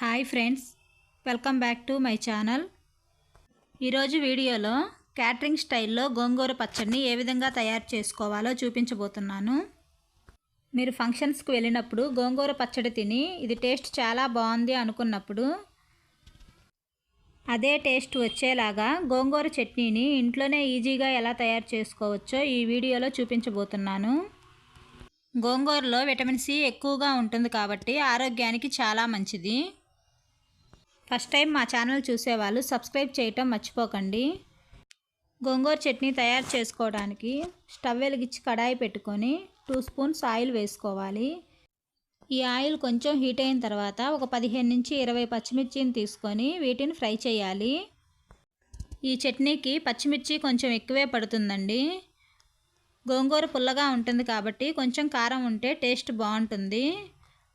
Hi friends welcome back to my channel. ఈరోజు వీడియోలో catering స్టైల్లో గోంగూర పచ్చడిని ఏ విధంగా తయారు చేసుకోవాలో చూపించబోతున్నాను. మీరు ఫంక్షన్స్కి వెళ్ళినప్పుడు గోంగూర పచ్చడి తిని ఇది టేస్ట్ చాలా బాగుంది అనుకున్నప్పుడు అదే టేస్ట్ వచ్చేలాగా గోంగూర చట్నీని ఇంట్లోనే ఈజీగా ఎలా తయారు చేసుకోవచ్చో ఈ వీడియోలో చూపించబోతున్నాను. గోంగూరలో విటమిన్ సి ఎక్కువగా ఉంటుంది కాబట్టి ఆరోగ్యానికి చాలా మంచిది. ఫస్ట్ టైం మా ఛానల్ చూసేవాళ్ళు సబ్స్క్రైబ్ చేయటం మర్చిపోకండి. గోంగూర చట్నీ తయారు చేసుకోవడానికి స్టవ్ వెలిగించి కడాయి పెట్టుకొని టూ స్పూన్స్ ఆయిల్ వేసుకోవాలి. ఈ ఆయిల్ కొంచెం హీట్ అయిన తర్వాత ఒక పదిహేను నుంచి ఇరవై పచ్చిమిర్చిని తీసుకొని వీటిని ఫ్రై చేయాలి. ఈ చట్నీకి పచ్చిమిర్చి కొంచెం ఎక్కువే పడుతుందండి. గోంగూర పుల్లగా ఉంటుంది కాబట్టి కొంచెం కారం ఉంటే టేస్ట్ బాగుంటుంది.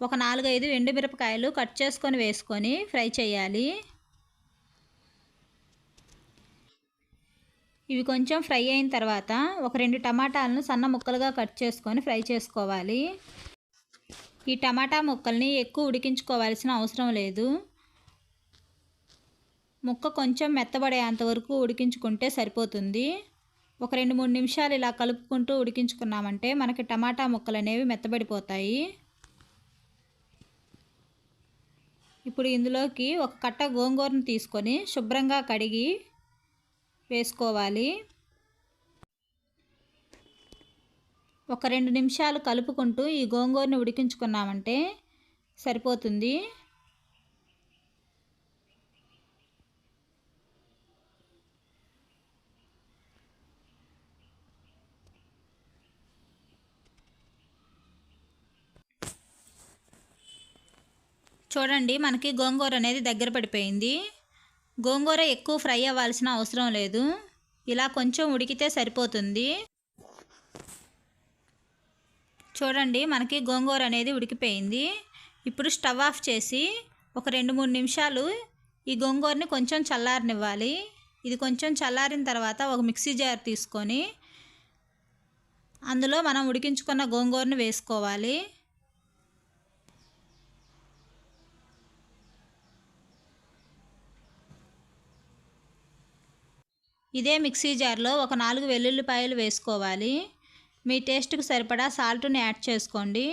ఒక నాలుగైదు ఎండుమిరపకాయలు కట్ చేసుకొని వేసుకొని ఫ్రై చేయాలి. ఇవి కొంచెం ఫ్రై అయిన తర్వాత ఒక రెండు టమాటాలను సన్న ముక్కలుగా కట్ చేసుకొని ఫ్రై చేసుకోవాలి. ఈ టమాటా ముక్కల్ని ఎక్కువ ఉడికించుకోవాల్సిన అవసరం లేదు. ముక్క కొంచెం మెత్తబడేంత వరకు ఉడికించుకుంటే సరిపోతుంది. ఒక రెండు మూడు నిమిషాలు ఇలా కలుపుకుంటూ ఉడికించుకున్నామంటే మనకి టమాటా ముక్కలు అనేవి మెత్తబడిపోతాయి. ఇప్పుడు ఇందులోకి ఒక కట్ట గోంగూరను తీసుకొని శుభ్రంగా కడిగి వేసుకోవాలి. ఒక రెండు నిమిషాలు కలుపుకుంటూ ఈ గోంగూరని ఉడికించుకున్నామంటే సరిపోతుంది. చూడండి మనకి గోంగూర అనేది దగ్గర పడిపోయింది. గోంగూర ఎక్కువ ఫ్రై అవ్వాల్సిన అవసరం లేదు. ఇలా కొంచెం ఉడికితే సరిపోతుంది. చూడండి మనకి గోంగూర అనేది ఉడికిపోయింది. ఇప్పుడు స్టవ్ ఆఫ్ చేసి ఒక రెండు మూడు నిమిషాలు ఈ గోంగూరని కొంచెం చల్లారనివ్వాలి. ఇది కొంచెం చల్లారిన తర్వాత ఒక మిక్సీ జార్ తీసుకొని అందులో మనం ఉడికించుకున్న గోంగూరను వేసుకోవాలి. ఇదే మిక్సీ జార్లో ఒక నాలుగు వెల్లుల్లిపాయలు వేసుకోవాలి. మీ టేస్ట్కి సరిపడా సాల్ట్ని యాడ్ చేసుకోండి.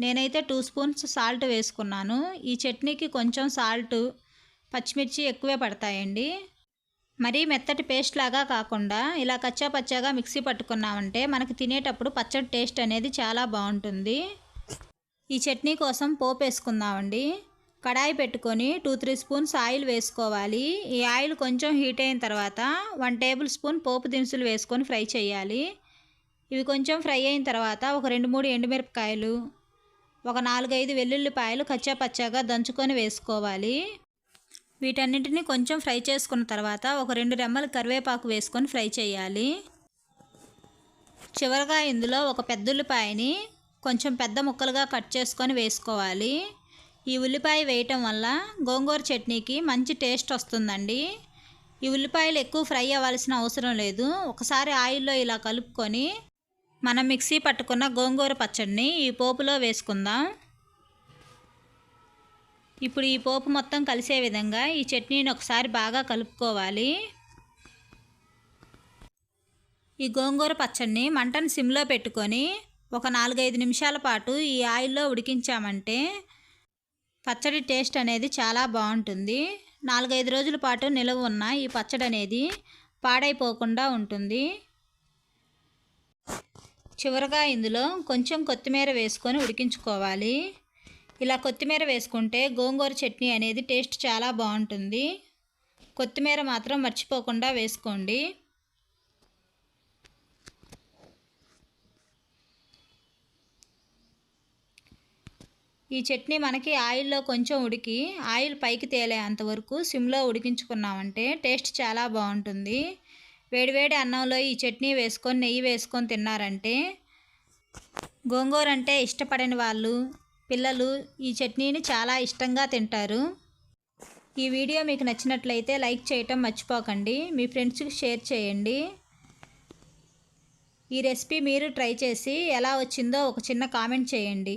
నేనైతే టూ స్పూన్స్ సాల్ట్ వేసుకున్నాను. ఈ చట్నీకి కొంచెం సాల్ట్ పచ్చిమిర్చి ఎక్కువే పడతాయండి. మరీ మెత్తటి పేస్ట్ లాగా కాకుండా ఇలా కచ్చా పచ్చాగా మిక్సీ పట్టుకున్నామంటే మనకి తినేటప్పుడు పచ్చడి టేస్ట్ అనేది చాలా బాగుంటుంది. ఈ చట్నీ కోసం పోపు వేసుకుందామండి. కడాయి పెట్టుకొని టూ త్రీ స్పూన్స్ ఆయిల్ వేసుకోవాలి. ఈ ఆయిల్ కొంచెం హీట్ అయిన తర్వాత వన్ టేబుల్ స్పూన్ పోపు దినుసులు వేసుకొని ఫ్రై చేయాలి. ఇవి కొంచెం ఫ్రై అయిన తర్వాత ఒక రెండు మూడు ఎండుమిరపకాయలు ఒక నాలుగైదు వెల్లుల్లిపాయలు కచ్చా పచ్చాగా దంచుకొని వేసుకోవాలి. వీటన్నింటినీ కొంచెం ఫ్రై చేసుకున్న తర్వాత ఒక రెండు రెమ్మలు కరివేపాకు వేసుకొని ఫ్రై చేయాలి. చివరగా ఇందులో ఒక పెద్ద ఉల్లిపాయని కొంచెం పెద్ద ముక్కలుగా కట్ చేసుకొని వేసుకోవాలి. ఈ ఉల్లిపాయ వేయటం వల్ల గోంగూర చట్నీకి మంచి టేస్ట్ వస్తుందండి. ఈ ఉల్లిపాయలు ఎక్కువ ఫ్రై అవ్వాల్సిన అవసరం లేదు. ఒకసారి ఆయిల్లో ఇలా కలుపుకొని మనం మిక్సీ పట్టుకున్న గోంగూర పచ్చడిని ఈ పోపులో వేసుకుందాం. ఇప్పుడు ఈ పోపు మొత్తం కలిసే విధంగా ఈ చట్నీని ఒకసారి బాగా కలుపుకోవాలి. ఈ గోంగూర పచ్చడిని మంటను సిమ్లో పెట్టుకొని ఒక నాలుగైదు నిమిషాల పాటు ఈ ఆయిల్లో ఉడికించామంటే పచ్చడి టేస్ట్ అనేది చాలా బాగుంటుంది. నాలుగైదు రోజుల పాటు నిలువ ఉన్న ఈ పచ్చడి అనేది పాడైపోకుండా ఉంటుంది. చివరగా ఇందులో కొంచెం కొత్తిమీర వేసుకొని ఉడికించుకోవాలి. ఇలా కొత్తిమీర వేసుకుంటే గోంగూర చట్నీ అనేది టేస్ట్ చాలా బాగుంటుంది. కొత్తిమీర మాత్రం మర్చిపోకుండా వేసుకోండి. ఈ చట్నీ మనకి ఆయిల్లో కొంచెం ఉడికి ఆయిల్ పైకి తేలే అంతవరకు సిమ్లో ఉడికించుకున్నామంటే టేస్ట్ చాలా బాగుంటుంది. వేడివేడి అన్నంలో ఈ చట్నీ వేసుకొని నెయ్యి వేసుకొని తిన్నారంటే గోంగూర అంటే ఇష్టపడని వాళ్ళు పిల్లలు ఈ చట్నీని చాలా ఇష్టంగా తింటారు. ఈ వీడియో మీకు నచ్చినట్లయితే లైక్ చేయటం మర్చిపోకండి. మీ ఫ్రెండ్స్కి షేర్ చేయండి. ఈ రెసిపీ మీరు ట్రై చేసి ఎలా వచ్చిందో ఒక చిన్న కామెంట్ చేయండి.